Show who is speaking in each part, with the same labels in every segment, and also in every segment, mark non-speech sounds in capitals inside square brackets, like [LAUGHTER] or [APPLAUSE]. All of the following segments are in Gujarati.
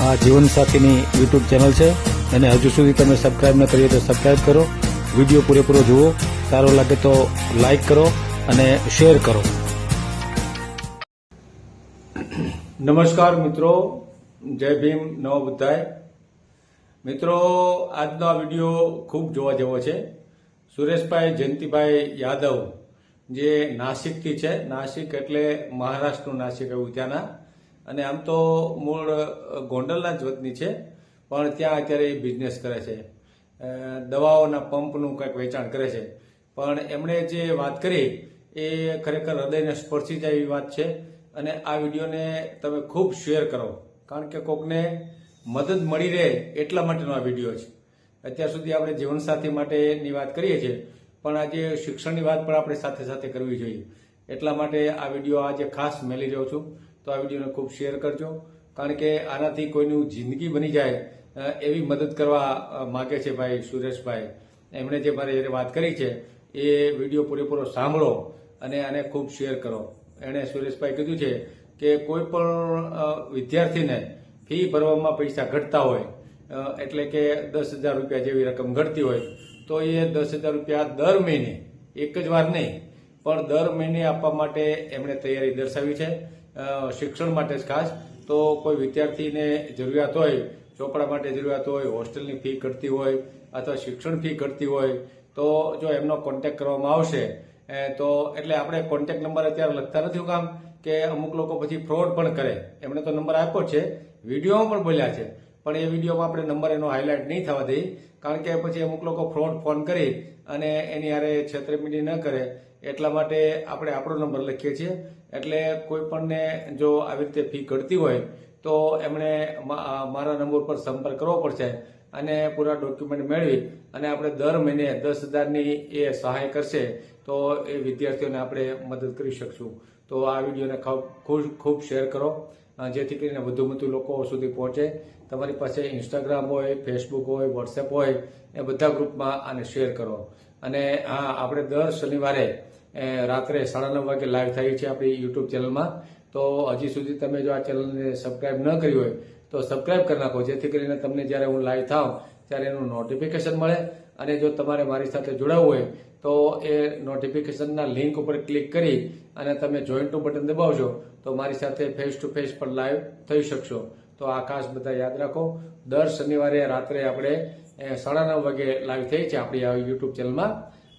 Speaker 1: આ જીવનસાથીની યુટ્યુબ ચેનલ છે અને હજુ સુધી તમે સબસ્ક્રાઈબ ન કરી હોય તો સબસ્ક્રાઈબ કરો. વીડિયો પૂરેપૂરો જુઓ. સારો લાગે તો લાઈક કરો અને શેર કરો. નમસ્કાર મિત્રો. જય ભીમ નવ બુદ્ધાય. મિત્રો, આજનો આ વીડિયો ખૂબ જોવા જેવો છે. સુરેશભાઈ જયંતિભાઈ યાદવ જે નાસિકથી છે. નાસિક એટલે મહારાષ્ટ્રનું નાસિક એવું ત્યાંના. અને આમ તો મૂળ ગોંડલના જ વતની છે, પણ ત્યાં અત્યારે એ બિઝનેસ કરે છે. દવાઓના પંપનું કંઈક વેચાણ કરે છે. પણ એમણે જે વાત કરી, એ ખરેખર હૃદયને સ્પર્શી જાય એવી વાત છે. અને આ વિડીયોને તમે ખૂબ શેર કરો, કારણ કે કોકને મદદ મળી રહે એટલા માટેનો આ વીડિયો છે. અત્યાર સુધી આપણે જીવનસાથી માટેની વાત કરીએ છીએ, પણ આજે શિક્ષણની વાત પણ આપણે સાથે સાથે કરવી જોઈએ. એટલા માટે આ વીડિયો આજે ખાસ મેલી રહ્યો છું. તો આ વિડીયોને ખૂબ શેર કરજો. કારણ કે આનાથી કોઈનું જિંદગી બની જાય એવી મદદ કરવા માગે છે ભાઈ સુરેશભાઈ. એમણે જે મારી વાત કરી છે, એ વીડિયો પૂરેપૂરો સાંભળો અને આને ખૂબ શેર કરો. એણે સુરેશભાઈ કીધું છે કે કોઈ પણ વિદ્યાર્થીને ફી ભરવામાં પૈસા ઘટતા હોય એટલે કે દસ હજાર રૂપિયા જેવી રકમ ઘટતી હોય, તો એ દસ હજાર રૂપિયા દર મહિને, એક જ વાર નહીં, પણ દર મહિને આપવા માટે એમણે તૈયારી દર્શાવી છે. શિક્ષણ માટે જ ખાસ. તો કોઈ વિદ્યાર્થીને જરૂરિયાત હોય, ચોપડા માટે જરૂરિયાત હોય, હોસ્ટેલની ફી ઘટતી હોય અથવા શિક્ષણ ફી ઘટતી હોય, તો જો એમનો કોન્ટેક કરવામાં આવશે તો એટલે આપણે કોન્ટેક નંબર અત્યારે લખતા નથી કામ કે અમુક લોકો પછી ફ્રોડ પણ કરે. એમણે તો નંબર આપ્યો છે, વિડીયોમાં પણ બોલ્યા છે. પણ એ વિડીયોમાં આપણે નંબર એનો હાઇલાઇટ નહીં થવા દઈ કારણ કે પછી અમુક લોકો ફ્રોડ ફોન કરી અને એની હારે છેતરપિંડી ન કરે. એટલા માટે આપણે આપણો નંબર લખીએ છીએ. એટલે કોઈ પણને જો આવી રીતે ફી ઘટતી હોય, તો એમણે મારા નંબર પર સંપર્ક કરવો પડશે અને પૂરા ડોક્યુમેન્ટ મેળવી અને આપણે દર મહિને દસ હજારની એ સહાય કરશે, તો એ વિદ્યાર્થીઓને આપણે મદદ કરી શકશું. તો આ વિડીયોને ખૂબ ખૂબ શેર કરો. જેથી કરીને વધુ વધુ લોકો સુધી પહોંચે. તમારી પાસે ઇન્સ્ટાગ્રામ હોય ફેસબુક હોય વોટ્સએપ હોય, એ બધા ગ્રુપમાં આને શેર કરો. અને હા આપણે દર શનિવારે રાત્રે સાડા નવ વાગે લાઈવ થાય છે આપણી યુટ્યુબ ચેનલમાં તો હજી સુધી તમે જો આ ચેનલને સબસ્ક્રાઇબ ન કરી હોય, તો સબસ્ક્રાઇબ કરી નાખો. જેથી કરીને તમને જ્યારે હું લાઈવ થાઉં ત્યારે એનું નોટિફિકેશન મળે. અને જો તમારે મારી સાથે જોડાવવું હોય, તો એ નોટિફિકેશનના લિંક ઉપર ક્લિક કરી અને તમે જોઈન્ટનું બટન દબાવશો તો મારી સાથે ફેસ ટુ ફેસ પણ લાઈવ થઈ શકશો. તો આ ખાસ બધા યાદ રાખો. દર શનિવારે રાત્રે આપણે સાડા નવ વાગે લાઈવ થઈ છે આપણી આ યુટ્યુબ ચેનલમાં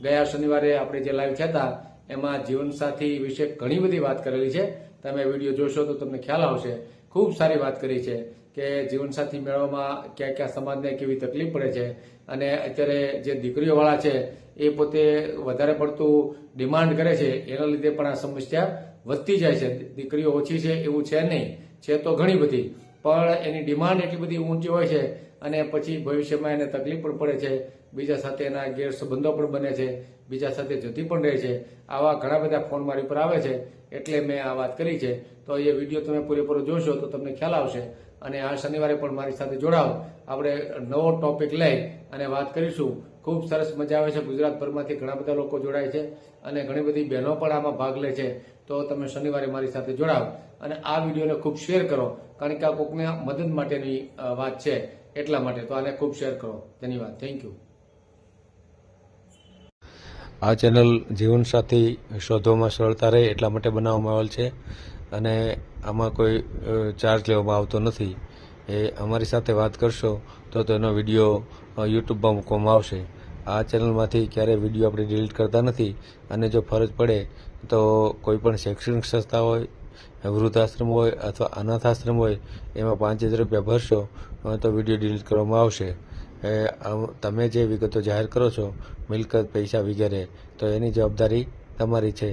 Speaker 1: ગયા શનિવારે આપણે જે લાઈવ થયા હતા, એમાં જીવનસાથી વિશે ઘણી બધી વાત કરેલી છે. તમે વીડિયો જોશો તો તમને ખ્યાલ આવશે. ખૂબ સારી વાત કરી છે કે જીવનસાથી મેળવવામાં ક્યાં ક્યાં સમાજને કેવી તકલીફ પડે છે અને અત્યારે જે દીકરીઓવાળા છે, એ પોતે વધારે પડતું ડિમાન્ડ કરે છે. એના લીધે પણ આ સમસ્યા વધતી જાય છે. દીકરીઓ ઓછી છે એવું છે નહીં. છે તો ઘણી બધી. પણ એની ડિમાન્ડ એટલી બધી ઊંચી હોય છે અને પછી ભવિષ્યમાં એને તકલીફ પણ પડે છે. બીજા સાથે એના ગેરસંબંધો પણ બને છે. બીજા સાથે જતી પણ રહે છે. આવા ઘણા બધા ફોન મારી પર આવે છે. એટલે મેં આ વાત કરી છે. તો એ વીડિયો તમે પૂરેપૂરો જોશો તો તમને ખ્યાલ આવશે. અને આ શનિવારે પણ મારી સાથે જોડાઓ. આપણે નવો ટોપિક લઈ અને વાત કરીશું. ખૂબ સરસ મજા આવે છે. ગુજરાતભરમાંથી ઘણા બધા લોકો જોડાય છે અને ઘણી બધી બહેનો પણ આમાં ભાગ લે છે. તો તમે શનિવારે મારી સાથે જોડાઓ. અને આ વિડીયોને ખૂબ શેર કરો. કારણ કે આ કોકને મદદ માટેની વાત છે. એટલા માટે તો આને ખૂબ શેર કરો. ધન્યવાદ થેન્ક યુ
Speaker 2: આ ચેનલ જીવનસાથી શોધવામાં સરળતા રહે એટલા માટે બનાવવામાં આવેલ છે અને આમાં કોઈ ચાર્જ લેવામાં આવતો નથી. એ અમારી સાથે વાત કરશો તો તેનો વીડિયો યુટ્યુબમાં મૂકવામાં આવશે. આ ચેનલમાંથી ક્યારેય વીડિયો આપણે ડિલીટ કરતા નથી અને જો ફરજ પડે તો કોઈ પણ શૈક્ષણિક સંસ્થા હોય વૃદ્ધાશ્રમ હોય અથવા અનાથાશ્રમ હોય એમાં પાંચ હજાર રૂપિયા ભરશો તો વીડિયો ડિલીટ કરવામાં આવશે. તમે જે વિગતો જાહેર કરો છો મિલકત પૈસા વગેરે તો એની જવાબદારી તમારી છે.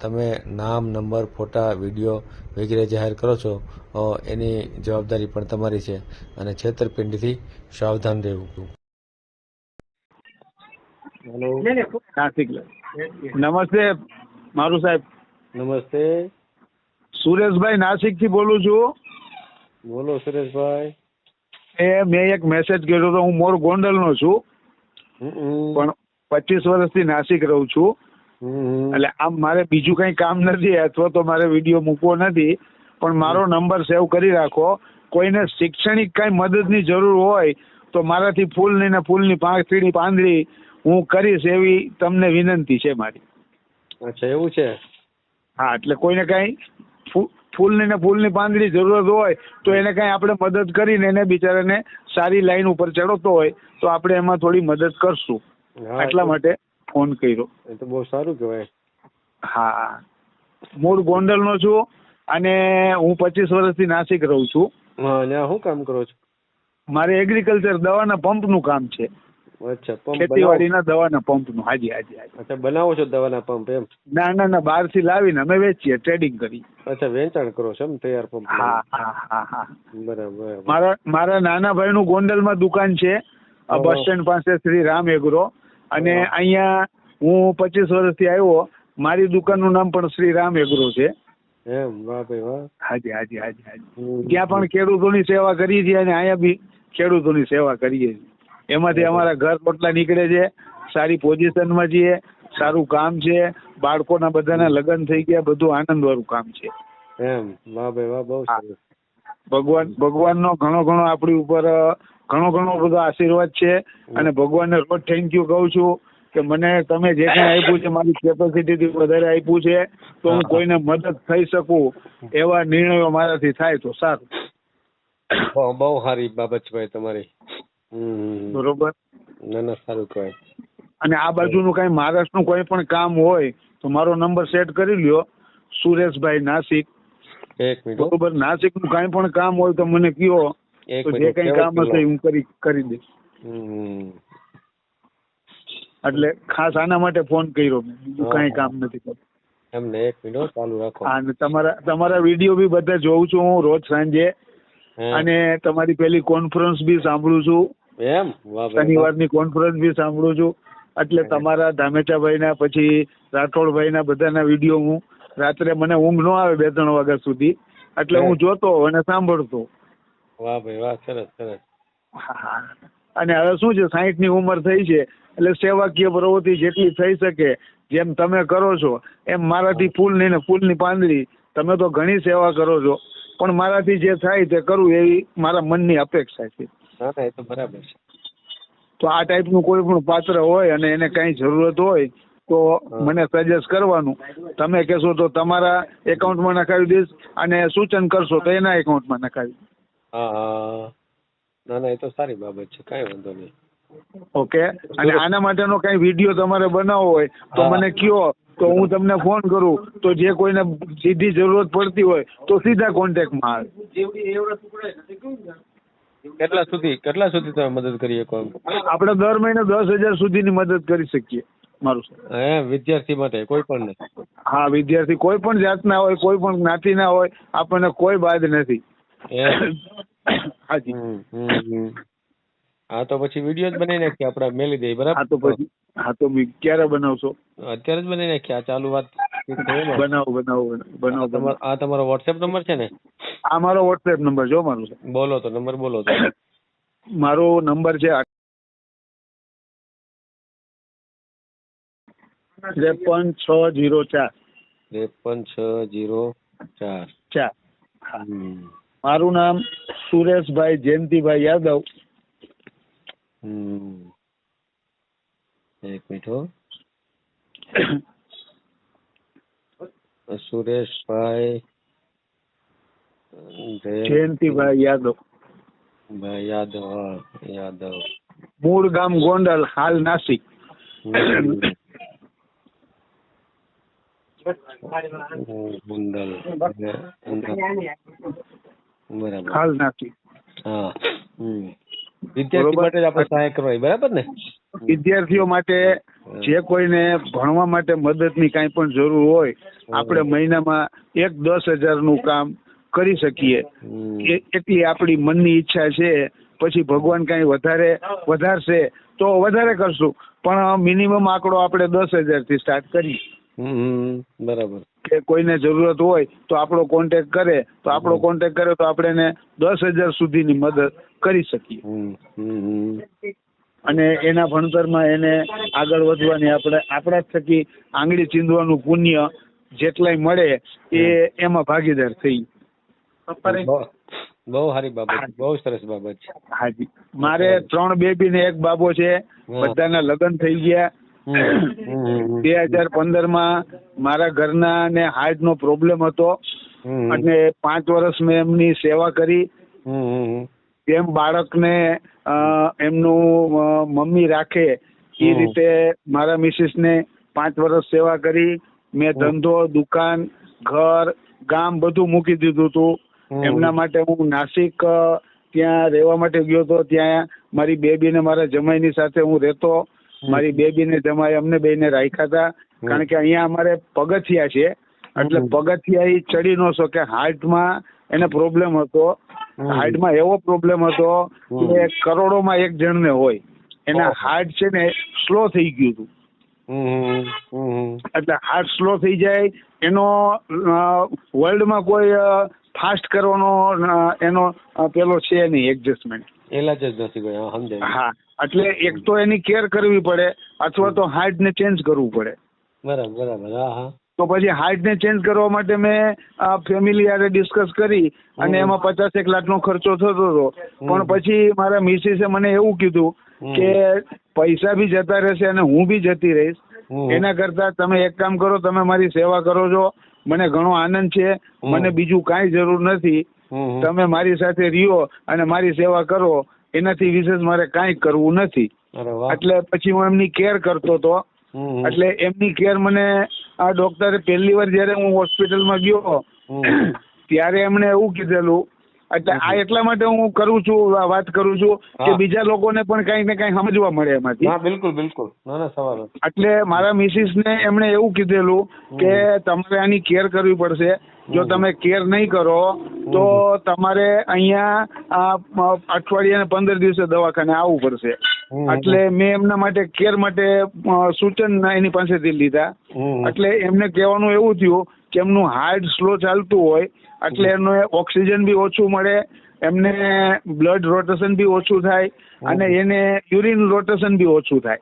Speaker 2: તમે નામ નંબર ફોટા વીડિયો વગેરે જાહેર કરો છો એની જવાબદારી પણ તમારી છે અને છેતરપિંડીથી સાવધાન રહેવું.
Speaker 3: હેલો. નમસ્તે મારું સાહેબ.
Speaker 2: નમસ્તે.
Speaker 3: સુરેશભાઈ નાસિકથી બોલું છું.
Speaker 2: બોલો સુરેશભાઈ.
Speaker 3: એ મેં એક મેસેજ કર્યો હતો હું મોર ગોંડલ નો છું પણ પચીસ વર્ષથી નાસિક રહું છું. એટલે આમ મારે બીજું કઈ કામ નથી અથવા તો મારે વીડિયો મૂકવો નથી. પણ મારો નંબર સેવ કરી રાખો. કોઈને શૈક્ષણિક કઈ મદદની જરૂર હોય તો મારાથી ફૂલની ને ફૂલની પાંખડી પાંદડી હું કરીશ એવી તમને વિનંતી છે મારી.
Speaker 4: અચ્છા એવું છે?
Speaker 3: હા એટલે કોઈને કાંઈ ફૂલની ને ફૂલની પાંદડી જરૂરત હોય તો એને કાંઈ આપણે મદદ કરીને એને બિચારાને સારી લાઈન ઉપર ચડતો હોય તો આપણે એમાં થોડી મદદ કરશું. એટલા માટે ફોન કર્યો.
Speaker 4: એ તો બહુ સારું કહેવાય.
Speaker 3: હા. મૂળ ગોંડલનો છું અને હું પચીસ વર્ષથી નાસિક રહું છું.
Speaker 4: હું શું કામ કરો છો?
Speaker 3: મારે એગ્રીકલ્ચર દવાના પંપનું કામ છે.
Speaker 4: અચ્છા પંપ
Speaker 3: ખેતીવાડીના દવાના પંપનું હાજી હાજી હાજી.
Speaker 4: અચ્છા બનાવો છો દવાના પંપ એમ?
Speaker 3: ના ના ના બહારથી લાવીને અમે વેચીએ ટ્રેડિંગ કરી.
Speaker 4: અચ્છા વેચાણ કરો છો એમ તૈયાર પંપ
Speaker 3: હા હા હા
Speaker 4: બરાબર
Speaker 3: મારા મારા નાના ભાઈ નું ગોંડલ ગોંડલમાં દુકાન છે બસ સ્ટેન્ડ પાસે શ્રી રામ એગ્રો. અને. અહીંયા હું પચીસ વર્ષથી આવ્યો મારી દુકાનનું નામ પણ શ્રી રામ એગ્રો છે.
Speaker 4: એમ વાહ ભાઈ વાહ.
Speaker 3: હાજી હાજી હાજી હાજી. ત્યાં પણ ખેડૂતોની સેવા કરીએ છીએ અને અહીંયા બી ખેડૂતોની સેવા કરીએ છીએ. એમાંથી અમારા ઘર રોટલા નીકળે છે સારી પોઝિશનમાં છીએ સારું કામ છે બાળકોના બધાના લગ્ન થઈ ગયા બધું આનંદ વાળું કામ છે.
Speaker 4: એમ વાહ ભાઈ વાહ બહુ સરસ.
Speaker 3: ભગવાન ભગવાનનો ઘણો ઘણો આપણી ઉપર ઘણો ઘણો બધો આશીર્વાદ છે અને ભગવાનને રોજ થેન્ક યુ કહું છું કે મને તમે જે કંઈ આપ્યું છે મારી કેપેસિટીથી વધારે આપ્યું છે તો હું. કોઈને મદદ થઈ શકું એવા નિર્ણયો મારાથી થાય તો સારું.
Speaker 4: બહુ સારી બાબત છે ભાઈ તમારી.
Speaker 3: બરોબર?
Speaker 4: ના ના સારું કહેવાય.
Speaker 3: અને આ બાજુનું કાંઈ મહારાષ્ટ્રનું કોઈ પણ કામ હોય તો મારો નંબર સેટ કરી લ્યો. સુરેશભાઈ નાસિક. બરોબર? નાસિકનું કાંઈ પણ કામ હોય તો મને કયો. તો જે કઈ કામ હશે હું કરી કરી દઈશ. એટલે ખાસ આના માટે ફોન કર્યો મેં. બીજું કઈ
Speaker 4: કાંઈ
Speaker 3: કામ નથી કરતું.
Speaker 4: એમને એક મિનિટ ચાલુ રાખો.
Speaker 3: અને તમારા તમારા વીડિયો બી બધા જોઉં છું હું રોજ સાંજે. અને તમારી પેલી કોન્ફરન્સ બી સાંભળું છું.
Speaker 4: એમ.
Speaker 3: શનિવારની કોન્ફરન્સ બી સાંભળું છું. એટલે તમારા ધામેચાભાઈના પછી રાઠોડભાઈના બધાના વીડિયો હું રાત્રે મને ઊંઘ ન આવે બે ત્રણ વાગ્યા સુધી. એટલે હું. જોતો અને સાંભળતો
Speaker 4: વાહ ભાઈ વાહ સરસ સરસ.
Speaker 3: અને હવે શું છે સાહીઠની ઉંમર થઈ છે એટલે સેવાકીય પ્રવૃત્તિ જેટલી થઈ શકે જેમ તમે કરો છો એમ મારાથી ફૂલની ને ફૂલની પાંદડી તમે તો ઘણી સેવા કરો છો પણ મારાથી જે થાય તે કરું એવી મારા મનની અપેક્ષા છે.
Speaker 4: ના ના એ તો બરાબર છે.
Speaker 3: તો આ ટાઈપનું કોઈ પણ પાત્ર હોય અને એને કાંઈ જરૂરત હોય તો મને સજેસ્ટ કરવાનું. તમે કહેશો તો તમારા એકાઉન્ટમાં નખાવી દઈશ અને સૂચન કરશો તો એના એકાઉન્ટમાં નખાવી.
Speaker 4: હા હા. ના ના એ તો સારી બાબત છે કાંઈ વાંધો નહીં.
Speaker 3: ઓકે? અને આના માટેનો કઈ વીડિયો તમારે બનાવવો હોય તો મને કયો તો હું તમને ફોન કરું તો જે કોઈને સીધી જરૂરત પડતી હોય તો સીધા કોન્ટેક્ટમાં આવે.
Speaker 4: કેટલા સુધી કેટલા સુધી તમે મદદ કરી શકો
Speaker 3: આપણે દર મહિને દસ હજાર સુધીની મદદ કરી શકીએ મારું
Speaker 4: હે વિદ્યાર્થી માટે કોઈ પણ ને
Speaker 3: હા વિદ્યાર્થી કોઈ પણ જાતના હોય કોઈ પણ જ્ઞાતિના હોય આપણને કોઈ બાદ નથી. હાજી.
Speaker 4: હા તો પછી વીડિયો જ બનાવી નાખીએ આપણે મેલી દઈએ
Speaker 3: હા તો પછી હા તો ક્યારે બનાવશો?
Speaker 4: અત્યારે જ બનાવી નાખીએ આ ચાલુ વાત
Speaker 3: બનાવો બનાવો બનાવો
Speaker 4: આ તમારો વોટ્સએપ નંબર છે ને?
Speaker 3: આ મારો વોટ્સએપ નંબર જો મારો છે
Speaker 4: બોલો તો નંબર બોલો તો.
Speaker 3: મારો નંબર છે ત્રેપન છ જીરો ચાર.
Speaker 4: ત્રેપન છ જીરો ચાર.
Speaker 3: ચાર. મારું નામ સુરેશભાઈ જયંતિભાઈ યાદવ.
Speaker 4: એક મિનિટ હો. [COUGHS] સુરેશભાઈ જય-
Speaker 3: જયંતિભાઈ યાદવ.
Speaker 4: ભાઈ યાદવ યાદવ.
Speaker 3: મૂળ ગામ ગોંડલ હાલ નાસિક.
Speaker 4: ગોંડલ બરાબર
Speaker 3: હાલ નાસિક.
Speaker 4: હા હમ. વિદ્યાર્થી માટે જ આપણે સહાય કરવાની બરાબર ને?
Speaker 3: વિદ્યાર્થીઓ માટે જે કોઈને ભણવા માટે મદદની કાંઈ પણ જરૂર હોય આપણે મહિનામાં એક દસ હજારનું કામ કરી શકીએ. એટલી આપણી મનની ઈચ્છા છે પછી ભગવાન કાંઈ વધારે વધારશે તો વધારે કરશું. પણ મિનિમમ આંકડો આપણે દસ હજારથી સ્ટાર્ટ કરીએ.
Speaker 4: બરાબર.
Speaker 3: કે કોઈને જરૂરત હોય તો આપણો કોન્ટેક્ટ કરે તો આપણો કોન્ટેક્ટ કરે તો આપણે એને દસ હજાર સુધીની મદદ કરી શકીએ. અને એના ભણતરમાં એને આગળ વધવાની આપણે આપણા જ થકી આંગળી ચીંધવાનું પુણ્ય જેટલાય મળે એ એમાં ભાગીદાર થઈ.
Speaker 4: બહુ- બહુ સારી બાબત બહુ સરસ બાબત છે.
Speaker 3: હાજી. મારે ત્રણ બેબી ને એક બાબો છે. બધાના લગ્ન થઈ ગયા. બે હજાર પંદરમાં મારા ઘરના ને હાર્ટ નો પ્રોબ્લેમ હતો અને પાંચ વર્ષ મેં એમની સેવા કરી. જેમ બાળકને એમનું મમ્મી રાખે એ રીતે મારા મિસિસ ને પાંચ વર્ષ સેવા કરી. મેં ધંધો દુકાન ઘર ગામ બધું મૂકી દીધું હતું એમના માટે હું નાસિક ત્યાં રહેવા માટે ગયો હતો ત્યાં મારી બેબી ને મારા જમાઈની સાથે હું રહેતો. મારી બેબી ને જમાઈ અમને બેને રાખ્યા હતા. કારણ કે અહીંયા અમારે પગથિયા છે. એટલે પગથિયા એ ચડી ન શકે. હાર્ટમાં એને પ્રોબ્લેમ હતો. હાર્ટમાં એવો પ્રોબ્લેમ હતો કે કરોડોમાં એક જણને હોય. એના હાર્ટ છે ને સ્લો થઈ ગયું હતું. એટલે હાર્ટ સ્લો થઈ જાય. એનો વર્લ્ડમાં કોઈ ફાસ્ટ કરવાનો એનો પેલો છે નહીં એડજસ્ટમેન્ટ
Speaker 4: એલાજ જ નથી હા સમજાય
Speaker 3: હા એટલે એક તો એની કેર કરવી પડે અથવા તો હાર્ટ ને ચેન્જ કરવું પડે.
Speaker 4: બરાબર બરાબર. હા હા.
Speaker 3: તો પછી હાર્ટ ને ચેન્જ કરવા માટે મેં ફેમિલી યારે ડિસ્કસ કરી અને એમાં પચાસ એક લાખનો ખર્ચો થતો હતો. પણ પછી મારા મિસિસે મને એવું કીધું કે પૈસા બી જતા રહેશે અને હું બી જતી રહીશ. એના કરતા તમે એક કામ કરો તમે મારી સેવા કરો છો. મને ઘણો આનંદ છે. મને બીજું કાંઈ જરૂર નથી. તમે મારી સાથે રહ્યો અને મારી સેવા કરો એનાથી વિશેષ મારે કાંઈ કરવું નથી. એટલે પછી હું એમની કેર કરતો હતો. એટલે એમની કેર મને આ ડોક્ટરે પહેલી વાર જયારે હું હોસ્પિટલમાં ગયો [CLEARS THROAT] ત્યારે એમણે એવું કીધેલું એટલે આ એટલા માટે હું કરું છું વાત કરું છું કે. બીજા લોકોને પણ કઈ ને કઈ સમજવા મળે એમાંથી.
Speaker 4: હા બિલકુલ બિલકુલ. ના ના સવાલ
Speaker 3: એટલે મારા મિસિસ ને એમણે એવું કીધેલું કે તમારે આની કેર કરવી પડશે. જો તમે કેર નહીં કરો તો તમારે અહીંયા આ, અ, અઠવાડિયાને પંદર દિવસે દવાખાને આવવું પડશે. એટલે મેં એમના માટે કેર માટે સૂચન એની પાસેથી લીધા. એટલે એમને કહેવાનું એવું થયું કે એમનું હાર્ટ સ્લો ચાલતું હોય એટલે એનો ઓક્સિજન બી ઓછું મળે એમને બ્લડ રોટેશન બી ઓછું થાય અને એને યુરિન રોટેશન બી ઓછું થાય.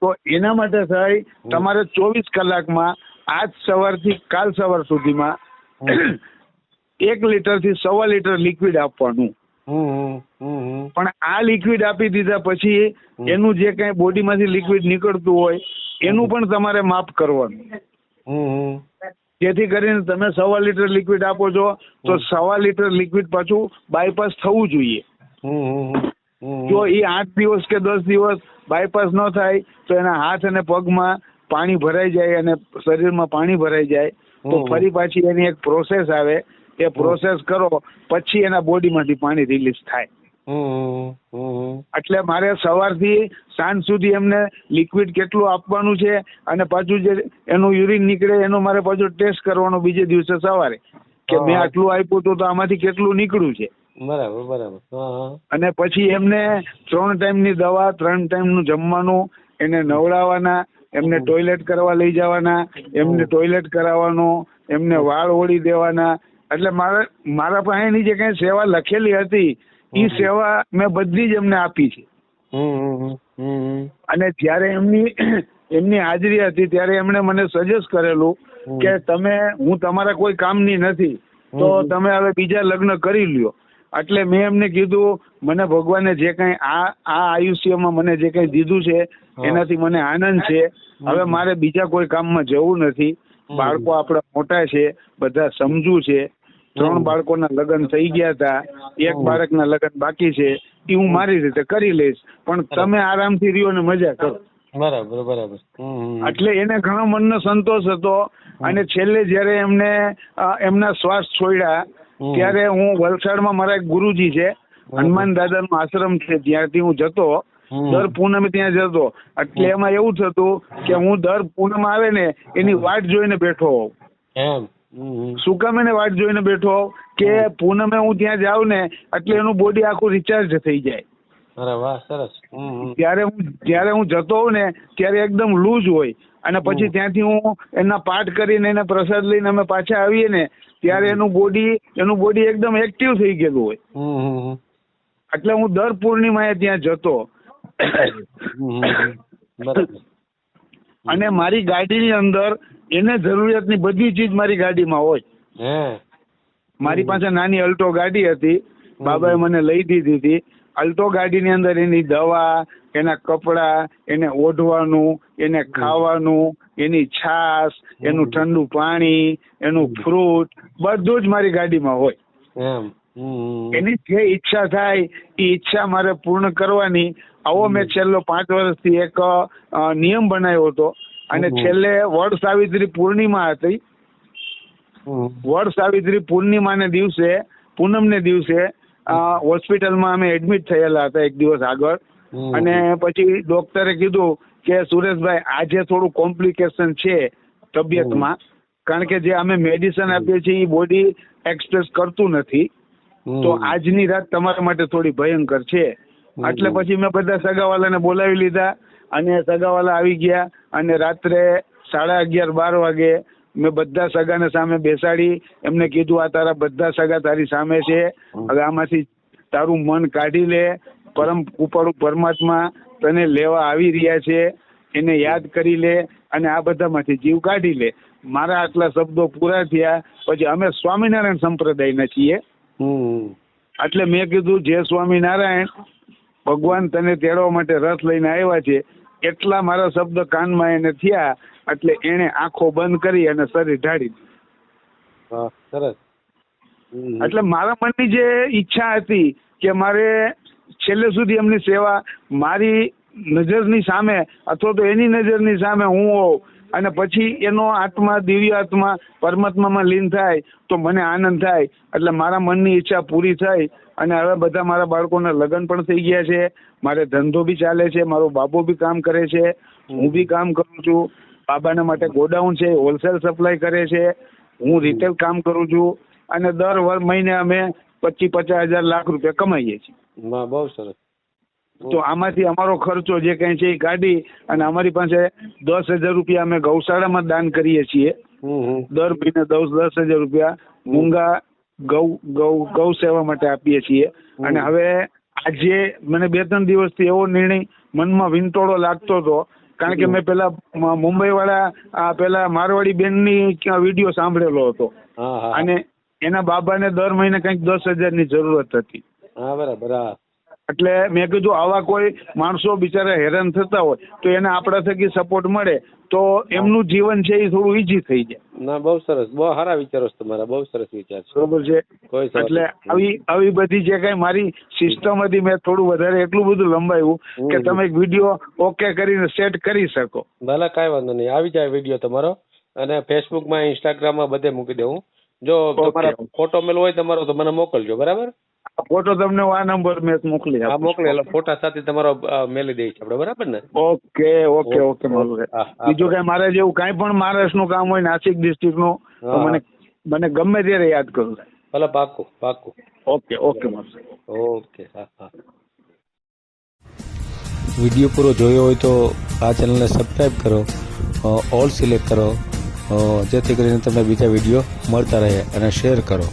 Speaker 3: તો એના માટે સાહેબ તમારે ચોવીસ કલાકમાં આજ સવારથી કાલ સવાર સુધીમાં એક લીટરથી સવા લીટર લિક્વિડ આપવાનું. પણ આ લિક્વિડ આપી દીધા પછી એનું જે કઈ બોડીમાંથી લિક્વિડ નીકળતું હોય એનું પણ તમારે માપ કરવાનું. જેથી કરીને તમે સવા લીટર લિક્વિડ આપો છો તો સવા લીટર લિક્વિડ પાછું બાયપાસ થવું જોઈએ. જો એ આઠ દિવસ કે દસ દિવસ બાયપાસ ન થાય તો એના હાથ અને પગમાં પાણી ભરાઈ જાય અને શરીરમાં પાણી ભરાઈ જાય તો ફરી પાછી એની એક પ્રોસેસ આવે. એ પ્રોસેસ કરો પછી એના બોડીમાંથી પાણી રિલીઝ થાય. એટલે મારે સવારથી સાંજ સુધી એમને લિક્વિડ કેટલું આપવાનું છે અને પાછું જે એનું યુરિન નીકળે એનો મારે પાછું ટેસ્ટ કરવાનો બીજે દિવસે સવારે. કે મેં આટલું આપ્યું હતું તો આમાંથી કેટલું નીકળ્યું છે.
Speaker 4: બરાબર બરાબર.
Speaker 3: અને પછી એમને ત્રણ ટાઈમની દવા ત્રણ ટાઈમનું જમવાનું એને નવડાવવાના એમને ટોયલેટ કરવા લઈ જવાના એમને ટોયલેટ કરાવવાનો એમને વાળ ઓળી દેવાના. એટલે મારા મારા પાસે એની જે કઈ સેવા લખેલી હતી એ સેવા મેં બધી જ એમને આપી છે. અને જ્યારે એમની એમની હાજરી હતી ત્યારે એમણે મને સજેસ્ટ કરેલું કે તમે હું તમારા કોઈ કામની નથી તો તમે હવે બીજા લગ્ન કરી લ્યો. એટલે મેં એમને કીધું મને ભગવાને જે કંઈ આ આ આયુષ્યમાં મને જે કંઈ દીધું છે એનાથી મને આનંદ છે. હવે મારે બીજા કોઈ કામમાં જવું નથી. બાળકો આપણા મોટા છે બધા સમજુ છે. ત્રણ બાળકોના લગ્ન થઈ ગયા હતા. એક બાળકના લગ્ન બાકી છે. એ હું મારી રીતે કરી લઈશ. પણ તમે આરામથી રહ્યો ને મજા કરો.
Speaker 4: બરાબર બરાબર.
Speaker 3: એટલે એને ઘણો મનનો સંતોષ હતો. અને છેલ્લે જ્યારે એમને એમના શ્વાસ છોડ્યા ત્યારે હું વલસાડમાં મારા એક ગુરુજી છે. હનુમાન દાદાનો આશ્રમ છે. ત્યાંથી હું જતો. દર પૂનમે ત્યાં જતો. એટલે એમાં એવું થતું કે હું દર પૂનમ આવે ને એની વાટ જોઈને બેઠો હોઉં. શું કામ એને વાટ જોઈને બેઠો હોઉં? કે પૂનમે હું ત્યાં જાઉં ને એટલે એનું બોડી આખું રિચાર્જ થઈ જાય. ત્યારે હું જ્યારે હું જતો હોઉં ને ત્યારે એકદમ લૂઝ હોય. અને પછી ત્યાંથી હું એના પાઠ કરીને એને પ્રસાદ લઈને અમે પાછા આવીએ ને ત્યારે એનું બોડી એનું બોડી એકદમ એક્ટિવ થઈ ગયેલું હોય. એટલે હું દર પૂર્ણિમાએ ત્યાં જતો. [COUGHS] અને મારી ગાડીની અંદર એને જરૂરિયાતની બધી ચીજ મારી ગાડીમાં હોય. મારી પાસે નાની અલ્ટો ગાડી હતી. બાબાએ મને લઈ દીધી હતી. અલ્ટો ગાડીની અંદર એની દવા એના કપડા એને ઓઢવાનું એને ખાવાનું એની છાશ એનું ઠંડુ પાણી એનું ફ્રૂટ બધું જ મારી ગાડીમાં હોય. એની જે ઈચ્છા થાય એ ઈચ્છા મારે પૂર્ણ કરવાની. આવો મેં છેલ્લો પાંચ વર્ષથી એક નિયમ બનાવ્યો હતો. અને છેલ્લે વડ સાવિત્રી પૂર્ણિમા હતી. વડ સાવિત્રી પૂર્ણિમાને દિવસે પૂનમને દિવસે હોસ્પિટલમાં અમે એડમિટ થયેલા હતા એક દિવસ આગળ. અને પછી ડોક્ટરે કીધું કે સુરેશભાઈ આજે થોડું કોમ્પ્લિકેશન છે તબિયતમાં. કારણ કે જે અમે મેડિસિન આપીએ છીએ એ બોડી એક્સપ્રેસ કરતું નથી. તો આજની રાત તમારા માટે થોડી ભયંકર છે. એટલે પછી મેં બધા સગાવાલાને બોલાવી લીધા અને સગાવાલા આવી ગયા અને રાત્રે સાડા અગિયાર બાર વાગે મેં બધા સગાને સામે બેસાડી. એમને કીધું આ તારા બધા સગા તારી સામે છે. હવે આમાંથી તારું મન કાઢી લે. પરમ ઉપર પરમાત્મા તને લેવા આવી રહ્યા છે. એને યાદ કરી લે અને આ બધામાંથી જીવ કાઢી લે. મારા આટલા શબ્દો પૂરા થયા. પછી અમે સ્વામિનારાયણ સંપ્રદાયના છીએ. એટલે મેં કીધું જય સ્વામિનારાયણ ભગવાન તને તેડવા માટે રથ લઈને આવ્યા છે એટલા મારા શબ્દ કાનમાં એને થયા એટલે એને આંખો બંધ કરી અને શરીર ઢાળી
Speaker 4: સરસ.
Speaker 3: એટલે મારા મનની જે ઈચ્છા હતી કે મારે છેલ્લે સુધી એમની સેવા મારી નજરની સામે અથવા તો એની નજરની સામે હું હોઉં અને પછી એનો આત્મા, દિવ્ય આત્મા પરમાત્મામાં લીન થાય તો મને આનંદ થાય. એટલે મારા મનની ઈચ્છા પૂરી થઈ અને હવે બધા મારા બાળકોના લગ્ન પણ થઈ ગયા છે. મારે ધંધો બી ચાલે છે, મારો બાબો બી કામ કરે છે. હું બી કામ કરું છું. બાબાના માટે ગોડાઉન છે, હોલસેલ સપ્લાય કરે છે. હું રિટેલ કામ કરું છું અને દર વર મહિને અમે પચીસ પચાસ હજાર લાખ રૂપિયા કમાઈએ છીએ.
Speaker 4: બહુ સરસ.
Speaker 3: તો આમાંથી અમારો ખર્ચો જે કઈ છે એ કાઢી અને અમારી પાસે દસ હજાર રૂપિયા અમે ગૌશાળામાં દાન કરીએ છીએ. દર મહિને દસ દસ હજાર રૂપિયા મૂંગા ગૌ ગૌ ગૌ સેવા માટે આપીએ છીએ. અને હવે આજે મને બે ત્રણ દિવસથી એવો નિર્ણય મનમાં વિંટોળો લાગતો હતો. કારણ કે મેં પેલા મુંબઈ વાળા આ પેલા મારવાડી બેનની વીડિયો સાંભળેલો હતો. અને એના બાબાને દર મહિને કંઈક દસ હજારની જરૂરત હતી.
Speaker 4: હા બરાબર હા.
Speaker 3: એટલે મેં કીધું આવા કોઈ માણસો બિચારા હેરાન થતા હોય તો એને આપણા થકી સપોર્ટ મળે તો એમનું જીવન છે એ થોડું ઈઝી થઈ જાય.
Speaker 4: ના બહુ સરસ. બહુ સારા વિચારો છે તમારા. બહુ સરસ વિચાર છે.
Speaker 3: બરોબર છે. એટલે આવી આવી બધી જે કઈ મારી સિસ્ટમ હતી મેં થોડું વધારે એટલું બધું લંબાવ્યું કે તમે એક વીડિયો ઓકે કરીને સેટ કરી શકો.
Speaker 4: ભલે કાંઈ વાંધો નહીં. આવી જાય વીડિયો તમારો. અને ફેસબુકમાં ઇન્સ્ટાગ્રામમાં બધે મૂકી દઉં જો તમારા ફોટો મેલ હોય તમારો તો મને મોકલજો. બરાબર?
Speaker 3: ફોટો તમને હું આ નંબર મેં મોકલી
Speaker 4: હા મોકલી એટલે ફોટા સાથે તમારો મેલી દઈશ આપણે બરાબર ને?
Speaker 3: Okay okay okay. બીજું કઈ મારે જેવું કાંઈ પણ મહારાષ્ટ્રનું કામ હોય નાસિક ડિસ્ટ્રિક્ટનું તો મને મને ગમે ત્યારે યાદ કરું.
Speaker 4: ભલે પાકું પાકું
Speaker 3: ઓકે ઓકે
Speaker 4: ઓકે હા હા.
Speaker 2: વીડિયો પૂરો જોયો હોય તો આ ચેનલને સબસ્ક્રાઈબ કરો ઓલ સિલેક્ટ કરો જેથી કરીને તમને બીજા વીડિયો મળતા રહે અને શેર કરો.